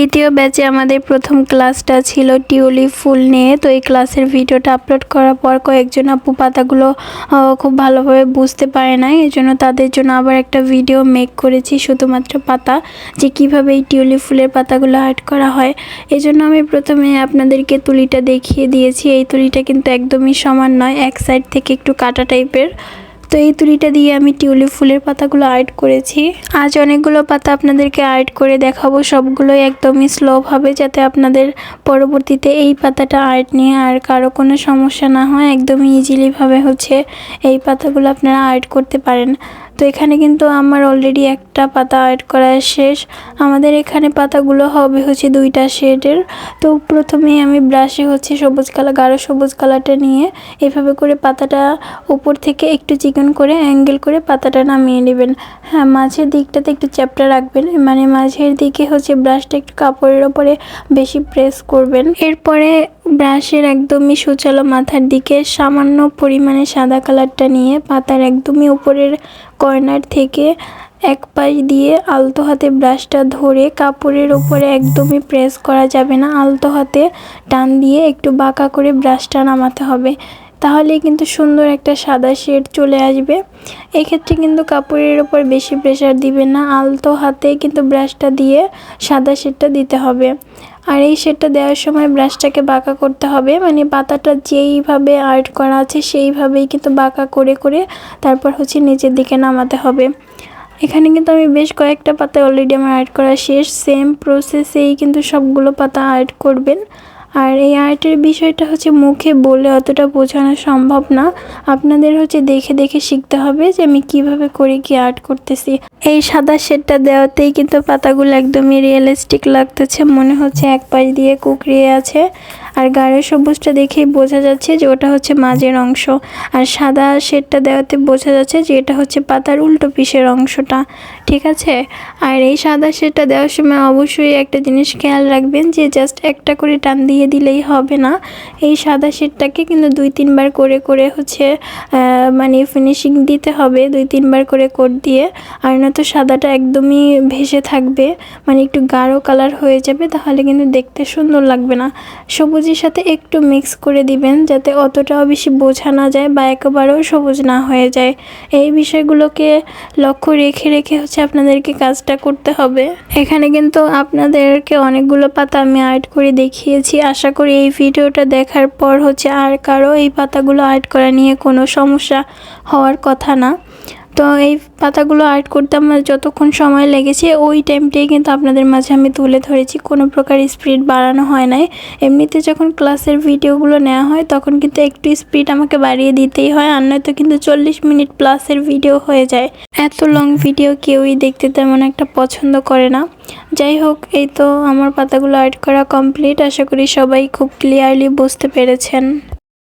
দ্বিতীয় ব্যাচে আমাদের প্রথম ক্লাসটা ছিল টিউলিপ ফুল নিয়ে। তো এই ক্লাসের ভিডিওটা আপলোড করার পর কয়েকজন আপু পাতাগুলো খুব ভালোভাবে বুঝতে পারে না এই জন্য তাদের জন্য আবার একটা ভিডিও মেক করেছি শুধুমাত্র পাতা, যে কীভাবে এই টিউলিপ ফুলের পাতাগুলো আর্ট করা হয়। এই জন্য আমি প্রথমে আপনাদেরকে তুলিটা দেখিয়ে দিয়েছি। এই তুলিটা কিন্তু একদমই সমান নয়, এক সাইড থেকে একটু কাটা টাইপের তো এই তুলিটা দিয়ে আমি টিউলিপ ফুলের পাতাগুলো আর্ট করেছি। আজ অনেকগুলো পাতা আপনাদেরকে আর্ট করে দেখাবো। সবগুলোই একদমই স্লো স্লোভাবে যাতে আপনাদের পরবর্তীতে এই পাতাটা আর্ট নিয়ে আর কারও কোনো সমস্যা না হয়। একদমই ইজিলিভাবে হচ্ছে এই পাতাগুলো আপনারা আর্ট করতে পারেন। তো এখানে কিন্তু আমার অলরেডি একটা পাতা অ্যাড করা শেষ। আমাদের এখানে পাতাগুলো হবে হচ্ছে দুইটা শেডের তো প্রথমেই আমি ব্রাশে হচ্ছে সবুজ কালার গাঢ় সবুজ কালারটা নিয়ে এভাবে করে পাতাটা উপর থেকে একটু চিকন করে অ্যাঙ্গেল করে পাতাটা নামিয়ে নেবেন। হ্যাঁ মাঝের দিকটাতে একটু চ্যাপটা রাখবেন। মানে মাঝের দিকে হচ্ছে ব্রাশটা একটু কাপড়ের ওপরে বেশি প্রেস করবেন। এরপরে ব্রাশের একদমই সুচালো মাথার দিকে সামান্য পরিমাণে সাদা কালারটা নিয়ে পাতার একদমই উপরের কর্নার থেকে এক পাশ দিয়ে আলতো হাতে ব্রাশটা ধরে কাপড়ের ওপরে একদমই প্রেস করা যাবে না। আলতো হাতে টান দিয়ে একটু বাঁকা করে ব্রাশটা নামাতে হবে। তাহলেই কিন্তু সুন্দর একটা সাদা শেড চলে আসবে। এক্ষেত্রে কিন্তু কাপড়ের ওপর বেশি প্রেশার দিবে না। আলতো হাতে কিন্তু ব্রাশটা দিয়ে সাদা শেডটা দিতে হবে। আর এই শেডটা দেওয়ার সময় ব্রাশটাকে বাঁকা করতে হবে। মানে পাতাটা যেইভাবে আর্ট করা আছে, সেইভাবেই কিন্তু বাঁকা করে করে তারপর হচ্ছে নিচের দিকে নামাতে হবে। এখানে কিন্তু আমি বেশ কয়েকটা পাতা অলরেডি আমার আর্ট করা শেষ। সেম প্রসেসেই কিন্তু সবগুলো পাতা আর্ট করবেন। আর এই আর্টের বিষয়টা হচ্ছে মুখে বলে অতটা বোঝানো সম্ভব না। আপনাদের হচ্ছে দেখে দেখে শিখতে হবে যে আমি কীভাবে করে কি আর্ট করতেছি। এই সাদা শেডটা দেওয়াতেই কিন্তু পাতাগুলো একদমই রিয়েলিস্টিক লাগতেছে। মনে হচ্ছে এক পাশ দিয়ে কুকড়িয়ে আছে। আর গাঢ় সবুজটা দেখেই বোঝা যাচ্ছে যে ওটা হচ্ছে মাঝের অংশ। আর সাদা শেডটা দেওয়াতে বোঝা যাচ্ছে যে এটা হচ্ছে পাতার উল্টো পিসের অংশটা। ঠিক আছে? আর এই সাদা শেডটা দেওয়ার সময় অবশ্যই একটা জিনিস খেয়াল রাখবেন যে জাস্ট একটা করে টান দিয়ে দিলেই হবে না। এই সাদা শেডটাকে কিন্তু দুই তিনবার করে করে হচ্ছে মানে ফিনিশিং দিতে হবে, দুই তিনবার করে কোট দিয়ে। আর নয়তো সাদাটা একদমই ভেসে থাকবে মানে একটু গাঢ় কালার হয়ে যাবে, তাহলে কিন্তু দেখতে সুন্দর লাগবে না। সবুজের সাথে একটু মিক্স করে দিবেন, যাতে অতটাও বেশি বোঝা না যায় বা একেবারেও সবুজ না হয়ে যায়। এই বিষয়গুলোকে লক্ষ্য রেখে রেখে হচ্ছে আপনাদেরকে কাজটা করতে হবে। এখানে কিন্তু আপনাদেরকে অনেকগুলো পাতা আমি আর্ট করে দেখিয়েছি। আশা করি এই ভিডিওটা দেখার পর হচ্ছে আর কারও এই পাতাগুলো আর্ট করা নিয়ে কোনো সমস্যা হওয়ার কথা না। তো এই পাতাগুলো আর্ট করতে আমার যতক্ষণ সময় লেগেছে, ওই টাইমটাই কিন্তু আপনাদের মাঝে আমি তুলে ধরেছি। কোনো প্রকার স্পিড বাড়ানো হয় নাই। এমনিতে যখন ক্লাসের ভিডিওগুলো নেওয়া হয়, তখন কিন্তু একটু স্পিড আমাকে বাড়িয়ে দিতেই হয়, আর নয়তো কিন্তু চল্লিশ মিনিট প্লাসের ভিডিও হয়ে যায়। এত লং ভিডিও কেউই দেখতে তেমন একটা পছন্দ করে না। যাই হোক, এই তো আমার পাতাগুলো আর্ট করা কমপ্লিট আশা করি সবাই খুব ক্লিয়ারলি বুঝতে পেরেছেন।